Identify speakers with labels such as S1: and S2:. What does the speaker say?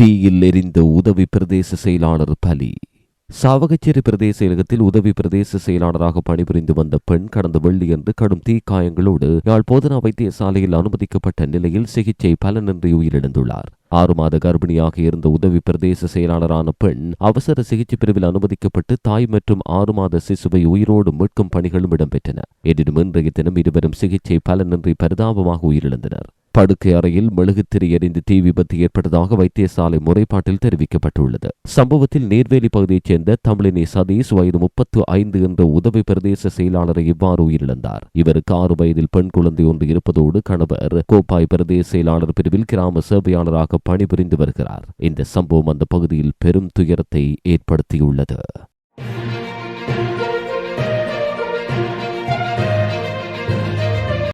S1: தீயில் எரிந்த உதவி பிரதேச செயலாளர் பலி. சாவகச்சேரி பிரதேச செயலகத்தில் உதவி பிரதேச செயலாளராக பணிபுரிந்து வந்த பெண் கடந்த வெள்ளியன்று கடும் தீக்காயங்களோடு யாழ் போதனா வைத்தியசாலையில் அனுமதிக்கப்பட்ட நிலையில் சிகிச்சை பலனின்றி உயிரிழந்துள்ளார். ஆறு மாத கர்ப்பிணியாக இருந்த உதவி பிரதேச செயலாளரான பெண் அவசர சிகிச்சை பிரிவில் அனுமதிக்கப்பட்டு தாய் மற்றும் ஆறு மாத சிசுவை உயிரோடு மீட்கும் பணிகளும் இடம்பெற்றன. எனினும் இன்றைய தினம் இருவரும் சிகிச்சை பலனின்றி பரிதாபமாக உயிரிழந்தனர். படுக்கை அறையில் மெழுகுத்திரி எரிந்து தீ விபத்து ஏற்பட்டதாக வைத்தியசாலை முறைப்பாட்டில் தெரிவிக்கப்பட்டுள்ளது. சம்பவத்தில் நேர்வேலி பகுதியைச் சேர்ந்த தமிழினி சதீஷ் வயது முப்பத்து ஐந்து என்ற உதவி பிரதேச செயலாளரை இவ்வாறு உயிரிழந்தார். இவருக்கு ஆறு வயதில் பெண் குழந்தை ஒன்று இருப்பதோடு கணவர் கோப்பாய் பிரதேச செயலாளர் பிரிவில் கிராம சேவையாளராக பணிபுரிந்து வருகிறார். இந்த சம்பவம் அந்த பகுதியில் பெரும் துயரத்தை ஏற்படுத்தியுள்ளது.